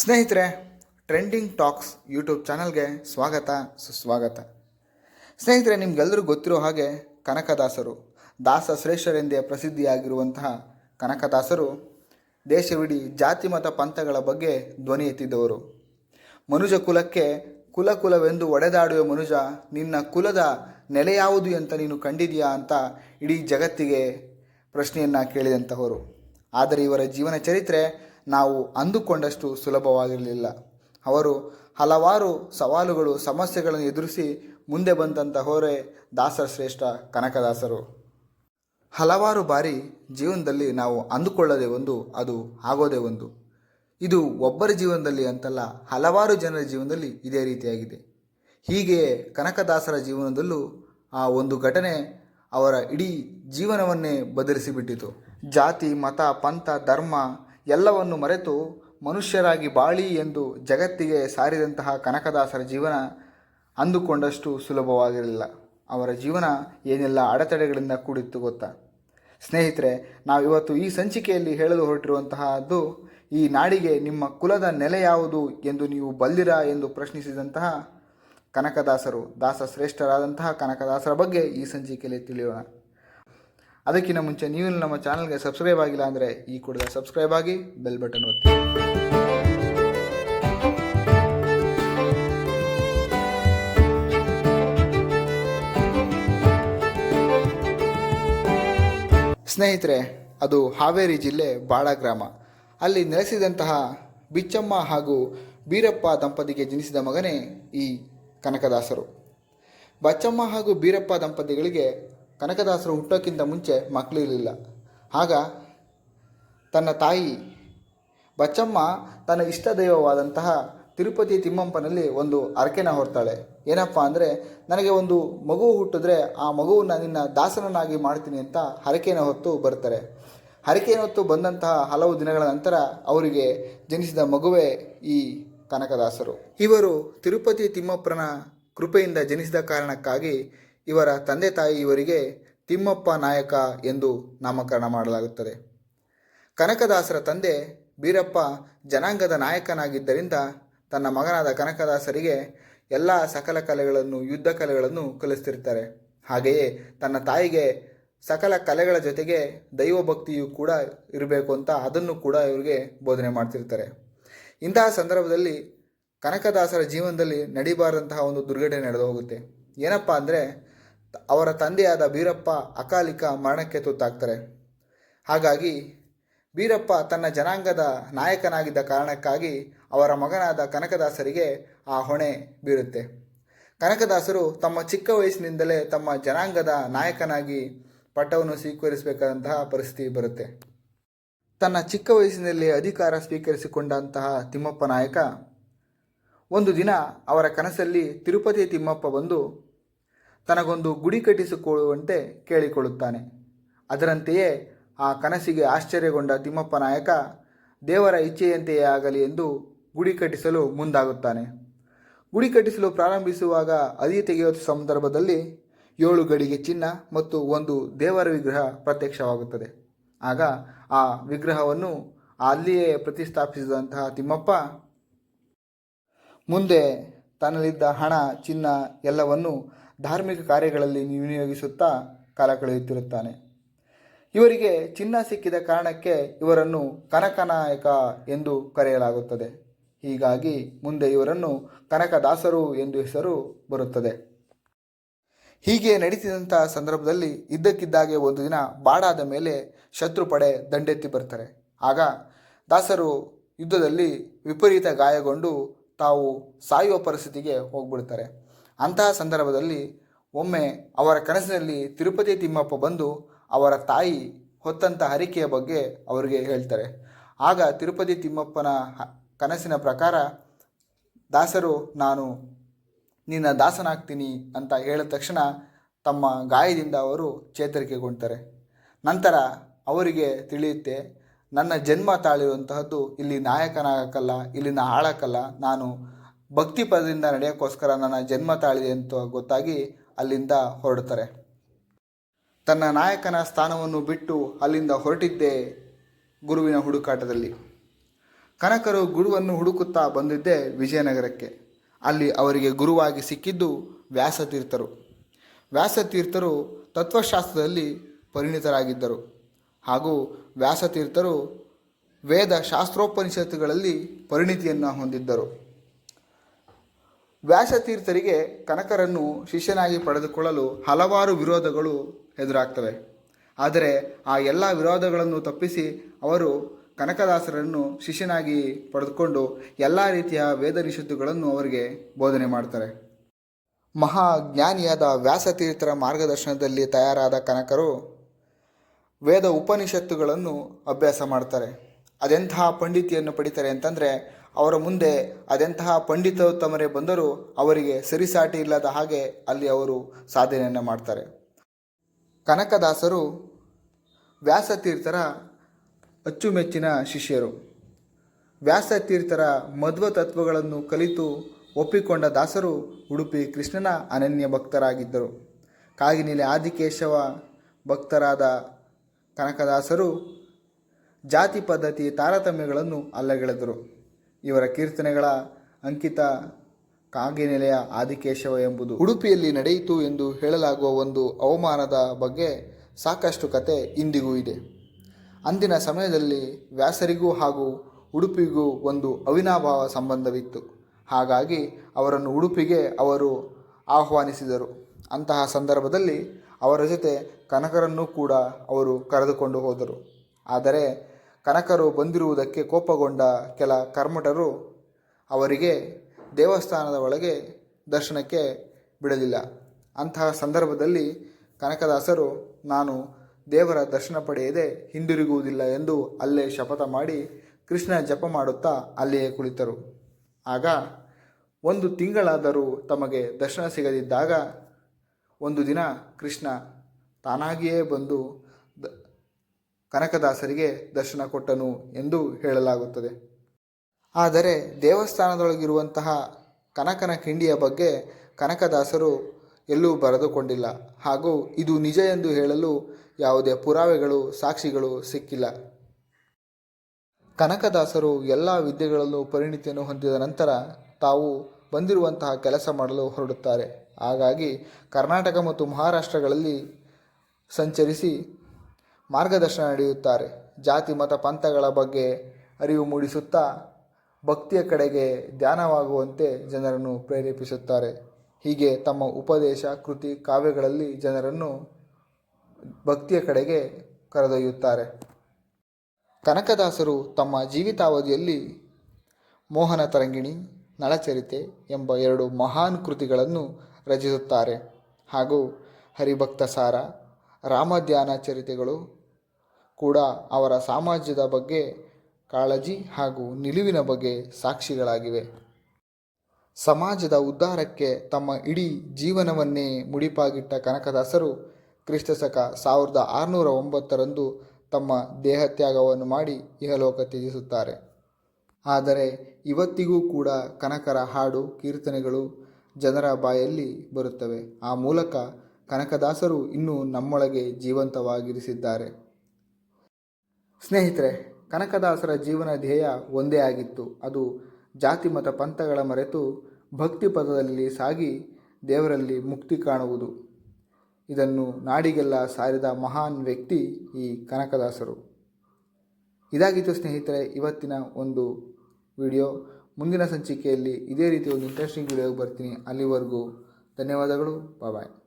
ಸ್ನೇಹಿತರೆ trending tax YouTube ಚಾನಲ್ಗೆ ಸ್ವಾಗತ, ಸುಸ್ವಾಗತ. ಸ್ನೇಹಿತರೆ ನಿಮ್ಗೆಲ್ಲರೂ ಗೊತ್ತಿರೋ ಹಾಗೆ ಕನಕದಾಸರು, ದಾಸ ಶ್ರೇಷ್ಠರೆಂದೇ ಪ್ರಸಿದ್ಧಿಯಾಗಿರುವಂತಹ ಕನಕದಾಸರು ದೇಶವಿಡೀ ಜಾತಿ ಮತ ಪಂಥಗಳ ಬಗ್ಗೆ ಧ್ವನಿ ಎತ್ತಿದ್ದವರು ಮನುಜ ಕುಲಕ್ಕೆ ಕುಲ ಕುಲವೆಂದು ಒಡೆದಾಡುವ ಮನುಜ, ನಿನ್ನ ಕುಲದ ನೆಲೆ ಯಾವುದು ಅಂತ ನೀನು ಕಂಡಿದೆಯಾ ಅಂತ ಇಡೀ ಜಗತ್ತಿಗೆ ಪ್ರಶ್ನೆಯನ್ನು ಕೇಳಿದಂತಹವರು ಆದರೆ ಇವರ ಜೀವನ ಚರಿತ್ರೆ ನಾವು ಅಂದುಕೊಂಡಷ್ಟು ಸುಲಭವಾಗಿರಲಿಲ್ಲ. ಅವರು ಹಲವಾರು ಸವಾಲುಗಳು, ಸಮಸ್ಯೆಗಳನ್ನು ಎದುರಿಸಿ ಮುಂದೆ ಬಂದಂತಹವರೇ ದಾಸರ ಶ್ರೇಷ್ಠ ಕನಕದಾಸರು. ಹಲವಾರು ಬಾರಿ ಜೀವನದಲ್ಲಿ ನಾವು ಅಂದುಕೊಳ್ಳದೆ ಒಂದು, ಅದು ಆಗೋದೇ ಒಂದು. ಇದು ಒಬ್ಬರ ಜೀವನದಲ್ಲಿ ಅಂತಲ್ಲ ಹಲವಾರು ಜನರ ಜೀವನದಲ್ಲಿ ಇದೇ ರೀತಿಯಾಗಿದೆ. ಹೀಗೆಯೇ ಕನಕದಾಸರ ಜೀವನದಲ್ಲೂ ಆ ಒಂದು ಘಟನೆ ಅವರ ಇಡೀ ಜೀವನವನ್ನೇ ಬದಲಿಸಿಬಿಟ್ಟಿತು. ಜಾತಿ, ಮತ, ಪಂಥ, ಧರ್ಮ ಎಲ್ಲವನ್ನು ಮರೆತು ಮನುಷ್ಯರಾಗಿ ಬಾಳಿ ಎಂದು ಜಗತ್ತಿಗೆ ಸಾರಿದಂತಹ ಕನಕದಾಸರ ಜೀವನ ಅಂದುಕೊಂಡಷ್ಟು ಸುಲಭವಾಗಿರಲಿಲ್ಲ. ಅವರ ಜೀವನ ಏನೆಲ್ಲ ಅಡೆತಡೆಗಳಿಂದ ಕೂಡಿತ್ತು ಗೊತ್ತಾ? ಸ್ನೇಹಿತರೆ ನಾವು ಇವತ್ತು ಈ ಸಂಚಿಕೆಯಲ್ಲಿ ಹೇಳಲು ಹೊರಟಿರುವಂತಹದ್ದು, ಈ ನಾಡಿಗೆ ನಿಮ್ಮ ಕುಲದ ನೆಲೆ ಯಾವುದು ಎಂದು ನೀವು ಬಲ್ಲಿರಾ ಎಂದು ಪ್ರಶ್ನಿಸಿದಂತಹ ಕನಕದಾಸರು ದಾಸ ಶ್ರೇಷ್ಠರಾದಂತಹ ಕನಕದಾಸರ ಬಗ್ಗೆ ಈ ಸಂಚಿಕೆಯಲ್ಲಿ ತಿಳಿಯೋಣ. ಅದಕ್ಕಿಂತ ಮುಂಚೆ ನೀವು ನಮ್ಮ ಚಾನಲ್ಗೆ ಸಬ್ಸ್ಕ್ರೈಬ್ ಆಗಿಲ್ಲ ಅಂದರೆ ಈ ಕೂಡಲೇ ಸಬ್ಸ್ಕ್ರೈಬ್ ಆಗಿ ಬೆಲ್ ಬಟನ್ ಒತ್ತಿ. ಸ್ನೇಹಿತರೆ, ಅದು ಹಾವೇರಿ ಜಿಲ್ಲೆ ಬಾಳ ಗ್ರಾಮ. ಅಲ್ಲಿ ನೆಲೆಸಿದಂತಹ ಬಿಚ್ಚಮ್ಮ ಹಾಗೂ ಬೀರಪ್ಪ ದಂಪತಿಗೆ ಜನಿಸಿದ ಮಗನೇ ಈ ಕನಕದಾಸರು. ಬಚ್ಚಮ್ಮ ಹಾಗೂ ಬೀರಪ್ಪ ದಂಪತಿಗಳಿಗೆ ಕನಕದಾಸರು ಹುಟ್ಟೋಕ್ಕಿಂತ ಮುಂಚೆ ಮಕ್ಕಳಿರಲಿಲ್ಲ. ಆಗ ತನ್ನ ತಾಯಿ ಬಚ್ಚಮ್ಮ ತನ್ನ ಇಷ್ಟ ದೈವವಾದಂತಹ ತಿರುಪತಿ ತಿಮ್ಮಪ್ಪನಲ್ಲಿ ಒಂದು ಅರಕೆನ ಹೊರ್ತಾಳೆ. ಏನಪ್ಪ ಅಂದರೆ, ನನಗೆ ಒಂದು ಮಗು ಹುಟ್ಟಿದ್ರೆ ಆ ಮಗುವನ್ನು ನಿನ್ನ ದಾಸನನ್ನಾಗಿ ಮಾಡ್ತೀನಿ ಅಂತ ಹರಕೆನ ಹೊತ್ತು ಬರ್ತಾರೆ. ಹರಕೆನ ಹೊತ್ತು ಬಂದಂತಹ ಹಲವು ದಿನಗಳ ನಂತರ ಅವರಿಗೆ ಜನಿಸಿದ ಮಗುವೇ ಈ ಕನಕದಾಸರು. ಇವರು ತಿರುಪತಿ ತಿಮ್ಮಪ್ಪನ ಕೃಪೆಯಿಂದ ಜನಿಸಿದ ಕಾರಣಕ್ಕಾಗಿ ಇವರ ತಂದೆ ತಾಯಿ ಇವರಿಗೆ ತಿಮ್ಮಪ್ಪ ನಾಯಕ ಎಂದು ನಾಮಕರಣ ಮಾಡಲಾಗುತ್ತದೆ. ಕನಕದಾಸರ ತಂದೆ ಬೀರಪ್ಪ ಜನಾಂಗದ ನಾಯಕನಾಗಿದ್ದರಿಂದ ತನ್ನ ಮಗನಾದ ಕನಕದಾಸರಿಗೆ ಎಲ್ಲ ಸಕಲ ಕಲೆಗಳನ್ನು, ಯುದ್ಧ ಕಲೆಗಳನ್ನು ಕಲಿಸ್ತಿರ್ತಾರೆ. ಹಾಗೆಯೇ ತನ್ನ ತಾಯಿಗೆ ಸಕಲ ಕಲೆಗಳ ಜೊತೆಗೆ ದೈವಭಕ್ತಿಯು ಕೂಡ ಇರಬೇಕು ಅಂತ ಅದನ್ನು ಕೂಡ ಇವರಿಗೆ ಬೋಧನೆ ಮಾಡ್ತಿರ್ತಾರೆ. ಇಂತಹ ಸಂದರ್ಭದಲ್ಲಿ ಕನಕದಾಸರ ಜೀವನದಲ್ಲಿ ನಡಿಬಾರದಂತಹ ಒಂದು ದುರ್ಘಟನೆ ನಡೆದು ಹೋಗುತ್ತೆ ಏನಪ್ಪ ಅಂದರೆ, ಅವರ ತಂದೆಯಾದ ಬೀರಪ್ಪ ಅಕಾಲಿಕ ಮರಣಕ್ಕೆ ತುತ್ತಾಗ್ತಾರೆ. ಹಾಗಾಗಿ ಬೀರಪ್ಪ ತನ್ನ ಜನಾಂಗದ ನಾಯಕನಾಗಿದ್ದ ಕಾರಣಕ್ಕಾಗಿ ಅವರ ಮಗನಾದ ಕನಕದಾಸರಿಗೆ ಆ ಹೊಣೆ ಬೀರುತ್ತೆ. ಕನಕದಾಸರು ತಮ್ಮ ಚಿಕ್ಕ ವಯಸ್ಸಿನಿಂದಲೇ ತಮ್ಮ ಜನಾಂಗದ ನಾಯಕನಾಗಿ ಪಟ್ಟವನ್ನು ಸ್ವೀಕರಿಸಬೇಕಾದಂತಹ ಪರಿಸ್ಥಿತಿ ಬರುತ್ತೆ. ತನ್ನ ಚಿಕ್ಕ ವಯಸ್ಸಿನಲ್ಲಿ ಅಧಿಕಾರ ಸ್ವೀಕರಿಸಿಕೊಂಡಂತಹ ತಿಮ್ಮಪ್ಪ ನಾಯಕ ಒಂದು ದಿನ ಅವರ ಕನಸಲ್ಲಿ ತಿರುಪತಿ ತಿಮ್ಮಪ್ಪ ಬಂದು ತನಗೊಂದು ಗುಡಿ ಕಟ್ಟಿಸಿಕೊಳ್ಳುವಂತೆ ಕೇಳಿಕೊಳ್ಳುತ್ತಾನೆ. ಅದರಂತೆಯೇ ಆ ಕನಸಿಗೆ ಆಶ್ಚರ್ಯಗೊಂಡ ತಿಮ್ಮಪ್ಪ ನಾಯಕ ದೇವರ ಇಚ್ಛೆಯಂತೆಯೇ ಆಗಲಿ ಎಂದು ಗುಡಿ ಕಟ್ಟಿಸಲು ಮುಂದಾಗುತ್ತಾನೆ. ಗುಡಿ ಕಟ್ಟಿಸಲು ಪ್ರಾರಂಭಿಸುವಾಗ ಅದಿ ತೆಗೆಯುವ ಸಂದರ್ಭದಲ್ಲಿ ಏಳು ಗಡಿಗೆ ಚಿನ್ನ ಮತ್ತು ಒಂದು ದೇವರ ವಿಗ್ರಹ ಪ್ರತ್ಯಕ್ಷವಾಗುತ್ತದೆ. ಆಗ ಆ ವಿಗ್ರಹವನ್ನು ಅಲ್ಲಿಯೇ ಪ್ರತಿಷ್ಠಾಪಿಸಿದಂತಹ ತಿಮ್ಮಪ್ಪ ಮುಂದೆ ತನ್ನಲ್ಲಿದ್ದ ಹಣ, ಚಿನ್ನ ಎಲ್ಲವನ್ನು ಧಾರ್ಮಿಕ ಕಾರ್ಯಗಳಲ್ಲಿ ವಿನಿಯೋಗಿಸುತ್ತಾ ಕಾಲ ಕಳೆಯುತ್ತಿರುತ್ತಾನೆ. ಇವರಿಗೆ ಚಿನ್ನ ಸಿಕ್ಕಿದ ಕಾರಣಕ್ಕೆ ಇವರನ್ನು ಕನಕನಾಯಕ ಎಂದು ಕರೆಯಲಾಗುತ್ತದೆ. ಹೀಗಾಗಿ ಮುಂದೆ ಇವರನ್ನು ಕನಕದಾಸರು ಎಂದು ಹೆಸರು ಬರುತ್ತದೆ. ಹೀಗೆ ನಡೀತಿದಂಥ ಸಂದರ್ಭದಲ್ಲಿ ಇದ್ದಕ್ಕಿದ್ದಾಗೆ ಒಂದು ದಿನ ಬಾಡಾದ ಮೇಲೆ ಶತ್ರು ಪಡೆ ದಂಡೆತ್ತಿ ಬರ್ತಾರೆ. ಆಗ ದಾಸರು ಯುದ್ಧದಲ್ಲಿ ವಿಪರೀತ ಗಾಯಗೊಂಡು ತಾವು ಸಾಯುವ ಪರಿಸ್ಥಿತಿಗೆ ಹೋಗ್ಬಿಡ್ತಾರೆ. ಅಂತಹ ಸಂದರ್ಭದಲ್ಲಿ ಒಮ್ಮೆ ಅವರ ಕನಸಿನಲ್ಲಿ ತಿರುಪತಿ ತಿಮ್ಮಪ್ಪ ಬಂದು ಅವರ ತಾಯಿ ಹೊತ್ತಂಥ ಹರಿಕೆಯ ಬಗ್ಗೆ ಅವರಿಗೆ ಹೇಳ್ತಾರೆ. ಆಗ ತಿರುಪತಿ ತಿಮ್ಮಪ್ಪನ ಕನಸಿನ ಪ್ರಕಾರ, ದಾಸರು, ನಾನು ನಿನ್ನ ದಾಸನಾಗ್ತೀನಿ ಅಂತ ಹೇಳಿದ ತಕ್ಷಣ ತಮ್ಮ ಗಾಯದಿಂದ ಅವರು ಚೇತರಿಕೆಗೊಳ್ತಾರೆ ನಂತರ ಅವರಿಗೆ ತಿಳಿಯುತ್ತೆ, ನನ್ನ ಜನ್ಮ ತಾಳಿರುವಂತಹದ್ದು ಇಲ್ಲಿ ನಾಯಕನಾಗಕ್ಕಲ್ಲ, ಇಲ್ಲಿನ ಆಳಕ್ಕಲ್ಲ. ನಾನು ಭಕ್ತಿ ಪದದಿಂದ ನಡೆಯೋಕ್ಕೋಸ್ಕರ ನನ್ನ ಜನ್ಮ ತಾಳಿದೆ ಅಂತ ಗೊತ್ತಾಗಿ ಅಲ್ಲಿಂದ ಹೊರಡ್ತಾರೆ. ತನ್ನ ನಾಯಕನ ಸ್ಥಾನವನ್ನು ಬಿಟ್ಟು ಅಲ್ಲಿಂದ ಹೊರಟಿದ್ದೆ ಗುರುವಿನ ಹುಡುಕಾಟದಲ್ಲಿ. ಕನಕರು ಗುರುವನ್ನು ಹುಡುಕುತ್ತಾ ಬಂದಿದ್ದೇ ವಿಜಯನಗರಕ್ಕೆ. ಅಲ್ಲಿ ಅವರಿಗೆ ಗುರುವಾಗಿ ಸಿಕ್ಕಿದ್ದು ವ್ಯಾಸತೀರ್ಥರು. ವ್ಯಾಸತೀರ್ಥರು ತತ್ವಶಾಸ್ತ್ರದಲ್ಲಿ ಪರಿಣಿತರಾಗಿದ್ದರು. ಹಾಗೂ ವ್ಯಾಸತೀರ್ಥರು ವೇದ ಶಾಸ್ತ್ರೋಪನಿಷತ್ತುಗಳಲ್ಲಿ ಪರಿಣಿತಿಯನ್ನು ಹೊಂದಿದ್ದರು. ವ್ಯಾಸತೀರ್ಥರಿಗೆ ಕನಕರನ್ನು ಶಿಷ್ಯನಾಗಿ ಪಡೆದುಕೊಳ್ಳಲು ಹಲವಾರು ವಿರೋಧಗಳು ಎದುರಾಗ್ತವೆ. ಆದರೆ ಆ ಎಲ್ಲ ವಿರೋಧಗಳನ್ನು ತಪ್ಪಿಸಿ ಅವರು ಕನಕದಾಸರನ್ನು ಶಿಷ್ಯನಾಗಿ ಪಡೆದುಕೊಂಡು ಎಲ್ಲ ರೀತಿಯ ವೇದ ನಿಷತ್ತುಗಳನ್ನು ಅವರಿಗೆ ಬೋಧನೆ ಮಾಡ್ತಾರೆ. ಮಹಾಜ್ಞಾನಿಯಾದ ವ್ಯಾಸತೀರ್ಥರ ಮಾರ್ಗದರ್ಶನದಲ್ಲಿ ತಯಾರಾದ ಕನಕರು ವೇದ ಉಪನಿಷತ್ತುಗಳನ್ನು ಅಭ್ಯಾಸ ಮಾಡ್ತಾರೆ. ಅದೆಂತಹ ಪಂಡಿತಿಯನ್ನು ಪಡಿತಾರೆ ಅಂತಂದರೆ, ಅವರ ಮುಂದೆ ಅದೆಂತಹ ಪಂಡಿತೋತ್ತಮರೇ ಬಂದರೂ ಅವರಿಗೆ ಸರಿಸಾಟಿ ಇಲ್ಲದ ಹಾಗೆ ಅಲ್ಲಿ ಅವರು ಸಾಧನೆಯನ್ನು ಮಾಡ್ತಾರೆ. ಕನಕದಾಸರು ವ್ಯಾಸತೀರ್ಥರ ಅಚ್ಚುಮೆಚ್ಚಿನ ಶಿಷ್ಯರು. ವ್ಯಾಸತೀರ್ಥರ ಮಧ್ವ ತತ್ವಗಳನ್ನು ಕಲಿತು ಒಪ್ಪಿಕೊಂಡ ದಾಸರು ಉಡುಪಿ ಕೃಷ್ಣನ ಅನನ್ಯ ಭಕ್ತರಾಗಿದ್ದರು. ಕಾಗಿನೆಲೆ ಆದಿಕೇಶವ ಭಕ್ತರಾದ ಕನಕದಾಸರು ಜಾತಿ ಪದ್ಧತಿ ತಾರತಮ್ಯಗಳನ್ನು ಅಲ್ಲಗೆಳೆದರು. ಇವರ ಕೀರ್ತನೆಗಳ ಅಂಕಿತ ಕಾಗಿನೆಲೆಯ ಆದಿಕೇಶವ ಎಂಬುದು. ಉಡುಪಿಯಲ್ಲಿ ನಡೆಯಿತು ಎಂದು ಹೇಳಲಾಗುವ ಒಂದು ಅವಮಾನದ ಬಗ್ಗೆ ಸಾಕಷ್ಟು ಕತೆ ಇಂದಿಗೂ ಇದೆ. ಅಂದಿನ ಸಮಯದಲ್ಲಿ ವ್ಯಾಸರಿಗೂ ಹಾಗೂ ಉಡುಪಿಗೂ ಒಂದು ಅವಿನಾಭಾವ ಸಂಬಂಧವಿತ್ತು. ಹಾಗಾಗಿ ಅವರನ್ನು ಉಡುಪಿಗೆ ಅವರು ಆಹ್ವಾನಿಸಿದರು. ಅಂತಹ ಸಂದರ್ಭದಲ್ಲಿ ಅವರ ಜೊತೆ ಕನಕರನ್ನು ಕೂಡ ಅವರು ಕರೆದುಕೊಂಡು ಹೋದರು. ಆದರೆ ಕನಕರು ಬಂದಿರುವುದಕ್ಕೆ ಕೋಪಗೊಂಡ ಕೆಲ ಕರ್ಮಟರು ಅವರಿಗೆ ದೇವಸ್ಥಾನದ ಒಳಗೆ ದರ್ಶನಕ್ಕೆ ಬಿಡಲಿಲ್ಲ. ಅಂತಹ ಸಂದರ್ಭದಲ್ಲಿ ಕನಕದಾಸರು, ನಾನು ದೇವರ ದರ್ಶನ ಪಡೆಯದೆ ಹಿಂದಿರುಗುವುದಿಲ್ಲ ಎಂದು ಅಲ್ಲೇ ಶಪಥ ಮಾಡಿ ಕೃಷ್ಣ ಜಪ ಮಾಡುತ್ತಾ ಅಲ್ಲಿಯೇ ಕುಳಿತರು. ಆಗ ಒಂದು ತಿಂಗಳಾದರೂ ತಮಗೆ ದರ್ಶನ ಸಿಗದಿದ್ದಾಗ ಒಂದು ದಿನ ಕೃಷ್ಣ ತಾನಾಗಿಯೇ ಬಂದು ದ ಕನಕದಾಸರಿಗೆ ದರ್ಶನ ಕೊಟ್ಟನು ಎಂದು ಹೇಳಲಾಗುತ್ತದೆ. ಆದರೆ ದೇವಸ್ಥಾನದೊಳಗಿರುವಂತಹ ಕನಕನ ಕಿಂಡಿಯ ಬಗ್ಗೆ ಕನಕದಾಸರು ಎಲ್ಲೂ ಬರೆದುಕೊಂಡಿಲ್ಲ. ಹಾಗೂ ಇದು ನಿಜ ಎಂದು ಹೇಳಲು ಯಾವುದೇ ಪುರಾವೆಗಳು, ಸಾಕ್ಷಿಗಳು ಸಿಕ್ಕಿಲ್ಲ. ಕನಕದಾಸರು ಎಲ್ಲ ವಿದ್ಯೆಗಳಲ್ಲೂ ಪರಿಣಿತಿಯನ್ನು ಹೊಂದಿದ ನಂತರ ತಾವು ಬಂದಿರುವಂತಹ ಕೆಲಸ ಮಾಡಲು ಹೊರಡುತ್ತಾರೆ. ಹಾಗಾಗಿ ಕರ್ನಾಟಕ ಮತ್ತು ಮಹಾರಾಷ್ಟ್ರಗಳಲ್ಲಿ ಸಂಚರಿಸಿ ಮಾರ್ಗದರ್ಶನ ನಡೆಯುತ್ತಾರೆ. ಜಾತಿ, ಮತ, ಪಂಥಗಳ ಬಗ್ಗೆ ಅರಿವು ಮೂಡಿಸುತ್ತಾ ಭಕ್ತಿಯ ಕಡೆಗೆ ಧ್ಯಾನವಾಗುವಂತೆ ಜನರನ್ನು ಪ್ರೇರೇಪಿಸುತ್ತಾರೆ. ಹೀಗೆ ತಮ್ಮ ಉಪದೇಶ, ಕೃತಿ, ಕಾವ್ಯಗಳಲ್ಲಿ ಜನರನ್ನು ಭಕ್ತಿಯ ಕಡೆಗೆ ಕರೆದೊಯ್ಯುತ್ತಾರೆ. ಕನಕದಾಸರು ತಮ್ಮ ಜೀವಿತಾವಧಿಯಲ್ಲಿ ಮೋಹನ ತರಂಗಿಣಿ, ನಳಚರಿತೆ ಎಂಬ ಎರಡು ಮಹಾನ್ ಕೃತಿಗಳನ್ನು ರಚಿಸುತ್ತಾರೆ. ಹಾಗೂ ಹರಿಭಕ್ತ ಸಾರ, ರಾಮಧ್ಯಾನ ಚರಿತೆಗಳು ಕೂಡ ಅವರ ಸಾಮಾಜ್ಯದ ಬಗ್ಗೆ ಕಾಳಜಿ ಹಾಗೂ ನಿಲುವಿನ ಬಗ್ಗೆ ಸಾಕ್ಷಿಗಳಾಗಿವೆ. ಸಮಾಜದ ಉದ್ಧಾರಕ್ಕೆ ತಮ್ಮ ಇಡೀ ಜೀವನವನ್ನೇ ಮುಡಿಪಾಗಿಟ್ಟ ಕನಕದಾಸರು ಕ್ರಿಸ್ತಶಕ ಸಾವಿರದ ಆರುನೂರ ಒಂಬತ್ತರಂದು ತಮ್ಮ ದೇಹತ್ಯಾಗವನ್ನು ಮಾಡಿ ಇಹಲೋಕ ತ್ಯಜಿಸುತ್ತಾರೆ. ಆದರೆ ಇವತ್ತಿಗೂ ಕೂಡ ಕನಕರ ಹಾಡು, ಕೀರ್ತನೆಗಳು ಜನರ ಬಾಯಲ್ಲಿ ಬರುತ್ತವೆ. ಆ ಮೂಲಕ ಕನಕದಾಸರು ಇನ್ನೂ ನಮ್ಮೊಳಗೆ ಜೀವಂತವಾಗಿರಿಸಿದ್ದಾರೆ. ಸ್ನೇಹಿತರೆ, ಕನಕದಾಸರ ಜೀವನ ಧ್ಯೇಯ ಒಂದೇ ಆಗಿತ್ತು. ಅದು ಜಾತಿ ಮತ ಪಂಥಗಳ ಮರೆತು ಭಕ್ತಿ ಪದದಲ್ಲಿ ಸಾಗಿ ದೇವರಲ್ಲಿ ಮುಕ್ತಿ ಕಾಣುವುದು. ಇದನ್ನು ನಾಡಿಗೆಲ್ಲ ಸಾರಿದ ಮಹಾನ್ ವ್ಯಕ್ತಿ ಈ ಕನಕದಾಸರು. ಇದಾಗಿತ್ತು ಸ್ನೇಹಿತರೆ, ಇವತ್ತಿನ ಒಂದು ವಿಡಿಯೋ. ಮುಂದಿನ ಸಂಚಿಕೆಯಲ್ಲಿ ಇದೇ ರೀತಿ ಒಂದು ಇಂಟ್ರೆಸ್ಟಿಂಗ್ ವಿಡಿಯೋಗೆ ಬರ್ತೀನಿ. ಅಲ್ಲಿವರೆಗೂ ಧನ್ಯವಾದಗಳು. ಬಾಯ್